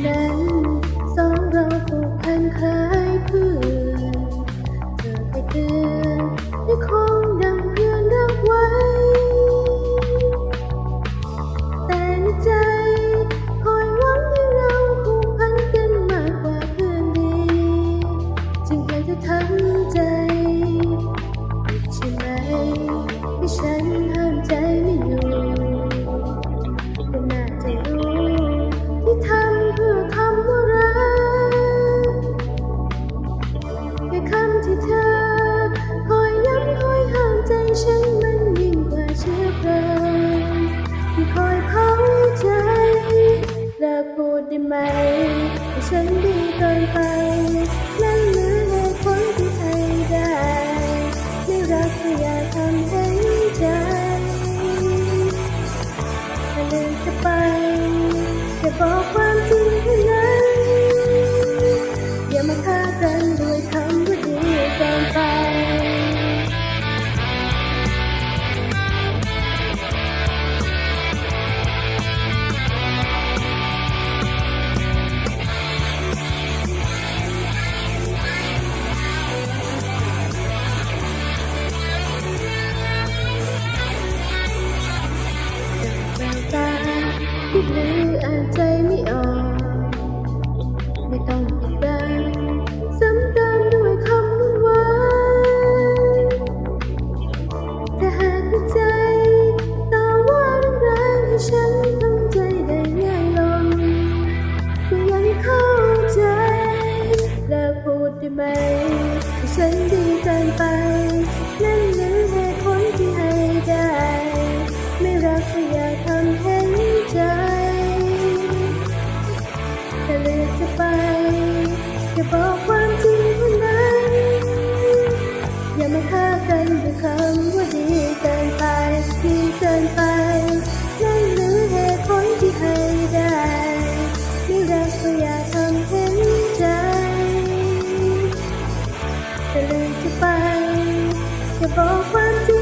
dan. ไหม ฉันดีเกินไป จะบอกความจริงวันนั้น อย่ามาฆ่ากันด้วยคำว่าดีเกินไปดีเกินไปนั่นหรือเหตุผลที่ให้ได้ไม่รักก็อย่าทำเห็นใจจะลืมจะไป จะบอกความจริง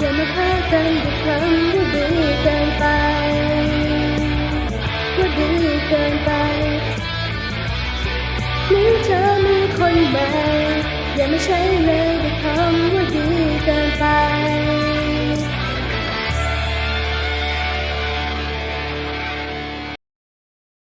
อย่ามาฆ่ากันด้วยคำว่าดีเกินไปว่าดีเกินไปหรือเธอมีคนใหม่อย่ามาใช้เลยด้วยคำ